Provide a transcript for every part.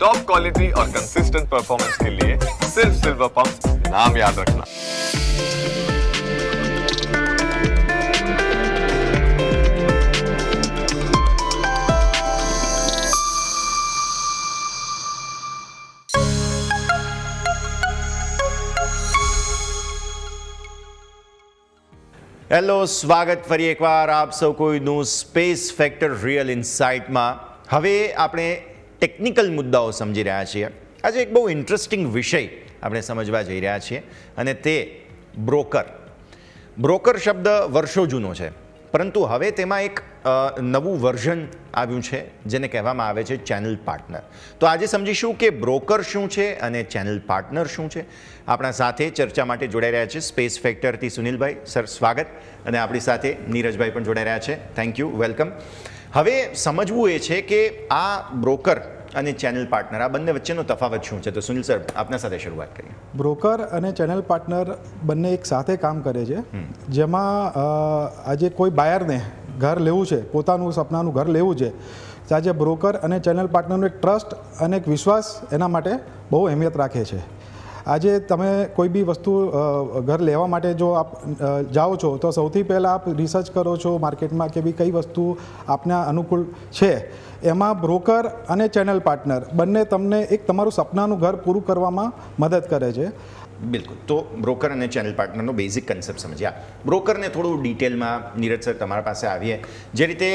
Top quality और consistent performance के लिए सिर्फ सिल्वर पंप नाम याद रखना હેલો સ્વાગત ફરી એકવાર આપ સૌ કોઈનું સ્પેસ ફેક્ટર રિયલ ઇન્સાઇટમાં હવે આપણે ટેકનિકલ મુદ્દાઓ સમજી રહ્યા છીએ. આજે એક બહુ ઇન્ટરેસ્ટિંગ વિષય આપણે સમજવા જઈ રહ્યા છીએ અને તે બ્રોકર બ્રોકર શબ્દ વર્ષો જૂનો છે. પરંતુ હવે તેમાં એક નવું વર્ઝન આવ્યું છે, જેને કહેવામાં આવે છે ચેનલ પાર્ટનર તો આજે સમજીશું કે બ્રોકર શું છે અને ચેનલ પાર્ટનર શું છે. આપણા સાથે ચર્ચા માટે જોડાઈ રહ્યા છે સ્પેસ ફેક્ટરથી સુનિલભાઈ. સર સ્વાગત. અને આપણી સાથે નીરજભાઈ પણ જોડાઈ રહ્યા છે. થેન્ક યુ વેલકમ હવે સમજવું એ છે કે આ બ્રોકર અને ચેનલ પાર્ટનર આ બંને વચ્ચેનો તફાવત શું છે? તો સુનિલ સર આપના સાથે શરૂઆત કરીએ. બ્રોકર અને ચેનલ પાર્ટનર બંને એક સાથે કામ કરે છે. જેમાં આજે કોઈ બાયરને ઘર લેવું છે પોતાનું સપનાનું ઘર લેવું છે તો આજે બ્રોકર અને ચેનલ પાર્ટનરનો એક ટ્રસ્ટ અને એક વિશ્વાસ એના માટે બહુ અહેમિયત રાખે છે. આજે તમે કોઈ બી વસ્તુ ઘર લેવા માટે જો આપ જાઓ છો, તો સૌથી પહેલાં આપ રિસર્ચ કરો છો માર્કેટમાં કે બી કઈ વસ્તુ આપના અનુકૂળ છે. એમાં બ્રોકર અને ચેનલ પાર્ટનર બંને તમને એક તમારું સપનાનું ઘર પૂરું કરવામાં મદદ કરે છે. બિલકુલ. તો બ્રોકર અને ચેનલ પાર્ટનરનો બેઝિક કન્સેપ્ટ સમજ્યા બ્રોકરને થોડું ડિટેલમાં નીરજ સર તમારા પાસે આવીએ. જે રીતે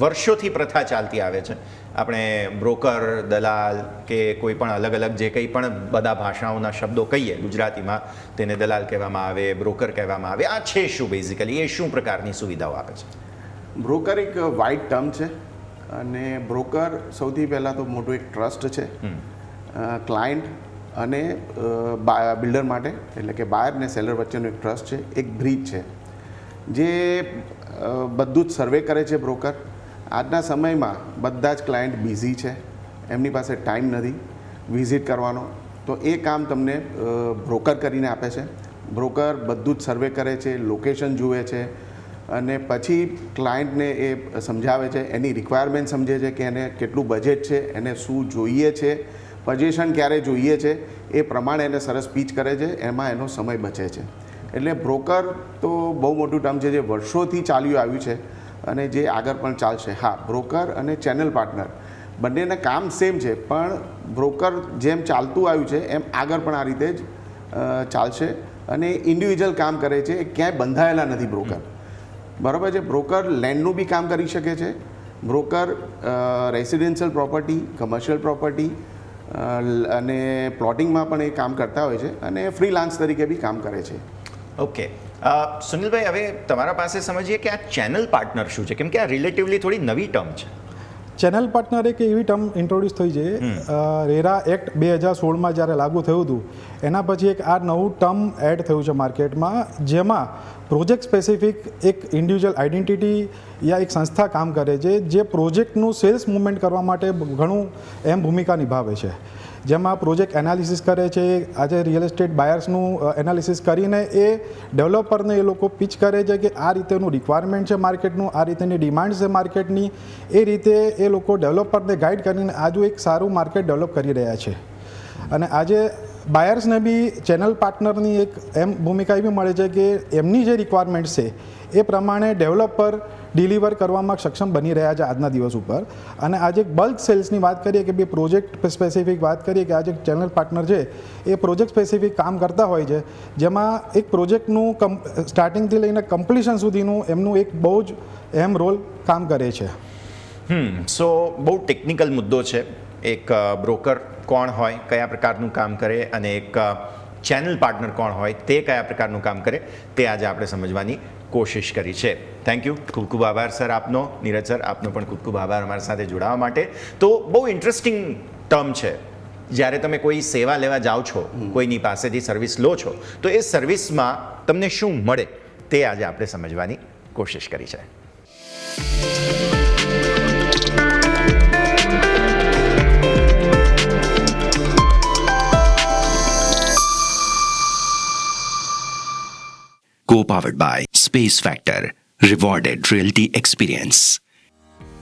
વર્ષોથી પ્રથા ચાલતી આવે છે. આપણે બ્રોકર દલાલ કે કોઈ પણ અલગ અલગ જે કંઈ પણ બધા ભાષાઓના શબ્દો કહીએ ગુજરાતીમાં તેને દલાલ કહેવામાં આવે બ્રોકર કહેવામાં આવે આ છે શું બેઝિકલી એ શું પ્રકારની સુવિધાઓ આપે છે? બ્રોકર એક વાઇડ ટર્મ છે અને બ્રોકર સૌથી પહેલાં તો મોટું એક ટ્રસ્ટ છે. ક્લાયન્ટ અને બિલ્ડર માટે એટલે કે બાયર અને સેલર વચ્ચેનો એક ટ્રસ્ટ છે એક બ્રિજ છે. જે બધું જ સર્વે કરે છે બ્રોકર. આજના સમયમાં બધા જ ક્લાયન્ટ બિઝી છે. એમની પાસે ટાઈમ નથી. વિઝિટ કરવાનો. તો એ કામ તમને બ્રોકર કરીને આપે છે. બ્રોકર બધું જ સર્વે કરે છે લોકેશન જુએ છે અને પછી ક્લાયન્ટને એ સમજાવે છે, એની રિક્વાયરમેન્ટ સમજે છે કે એને કેટલું બજેટ છે, એને શું જોઈએ છે પજેશન ક્યારે જોઈએ છે, એ પ્રમાણે એને સરસ પીચ કરે છે, એમાં એનો સમય બચે છે. એટલે બ્રોકર તો બહુ મોટું ટર્મ છે જે વર્ષોથી ચાલ્યું આવ્યું છે. અને જે આગળ પણ ચાલશે. હા બ્રોકર અને ચેનલ પાર્ટનર બંનેના કામ સેમ છે, પણ બ્રોકર જેમ ચાલતું આવ્યું છે, એમ આગળ પણ આ રીતે જ ચાલશે અને ઇન્ડિવિજ્યુઅલ કામ કરે છે ક્યાંય બંધાયેલા નથી બ્રોકર બરાબર છે? બ્રોકર લેન્ડનું બી કામ કરી શકે છે. Broker residential property commercial property અને પ્લોટિંગમાં પણ એ કામ કરતા હોય છે અને ફ્રીલાન્સ તરીકે બી કામ કરે છે. ઓકે સુનિલભાઈ હવે તમારા પાસે સમજીએ કે આ ચેનલ પાર્ટનર શું છે? કેમ કે આ રિલેટિવલી થોડી નવી ટર્મ છે. ચેનલ પાર્ટનર એક એવી ટર્મ ઇન્ટ્રોડ્યુસ થઈ છે રેરા એક્ટ બે હજાર સોળમાં જ્યારે લાગુ થયું હતું એના પછી એક આ નવું ટર્મ એડ થયું છે માર્કેટમાં જેમાં પ્રોજેક્ટ સ્પેસિફિક એક ઇન્ડિવિજ્યુઅલ આઈડેન્ટિટી યા એક સંસ્થા કામ કરે છે, જે પ્રોજેક્ટનું સેલ્સ મુવમેન્ટ કરવા માટે ઘણું એમ ભૂમિકા નિભાવે છે. જેમાં પ્રોજેક્ટ એનાલિસિસ કરે છે, આજે રિયલ એસ્ટેટ બાયર્સનું એનાલિસિસ કરીને એ ડેવલપરને એ લોકો પિચ કરે છે કે આ રીતેનું રિક્વાયરમેન્ટ છે માર્કેટનું, આ રીતેની ડિમાન્ડ છે માર્કેટની, એ રીતે એ લોકો ડેવલપરને ગાઈડ કરીને આજુ એક સારું માર્કેટ ડેવલપ કરી રહ્યા છે. અને આજે બાયર્સને બી ચેનલ પાર્ટનરની એક એમ ભૂમિકા એવી મળે છે કે એમની જે રિક્વાયરમેન્ટ છે, એ પ્રમાણે ડેવલપર ડિલિવર કરવામાં સક્ષમ બની રહ્યા છે આજના દિવસ ઉપર. અને આજે બલ્ક સેલ્સની વાત કરીએ કે બે પ્રોજેક્ટ સ્પેસિફિક વાત કરીએ કે આજે ચેનલ પાર્ટનર છે, એ પ્રોજેક્ટ સ્પેસિફિક કામ કરતા હોય છે, જેમાં એક પ્રોજેક્ટનું કમ સ્ટાર્ટિંગથી લઈને કમ્પ્લીશન સુધીનું એમનું એક બહુ જ અહેમ રોલ કામ કરે છે. હમ. સો બહુ ટેકનિકલ મુદ્દો છે. એક બ્રોકર કોણ હોય કયા પ્રકારનું કામ કરે અને એક ચેનલ પાર્ટનર કોણ હોય તે કયા પ્રકારનું કામ કરે તે આજે આપણે સમજવાની કોશિશ કરી છે. થેન્ક યુ ખૂબ ખૂબ આભાર સર આપનો. નીરજ સર આપનો પણ ખૂબ ખૂબ આભાર અમારી સાથે જોડાવા માટે. તો બહુ ઇન્ટરેસ્ટિંગ ટર્મ છે. જ્યારે તમે કોઈ સેવા લેવા જાઓ છો કોઈની પાસેથી સર્વિસ લો છો તો એ સર્વિસમાં તમને શું મળે તે આજે આપણે સમજવાની કોશિશ કરી છે. Co-powered by Space Factor, rewarded realty experience.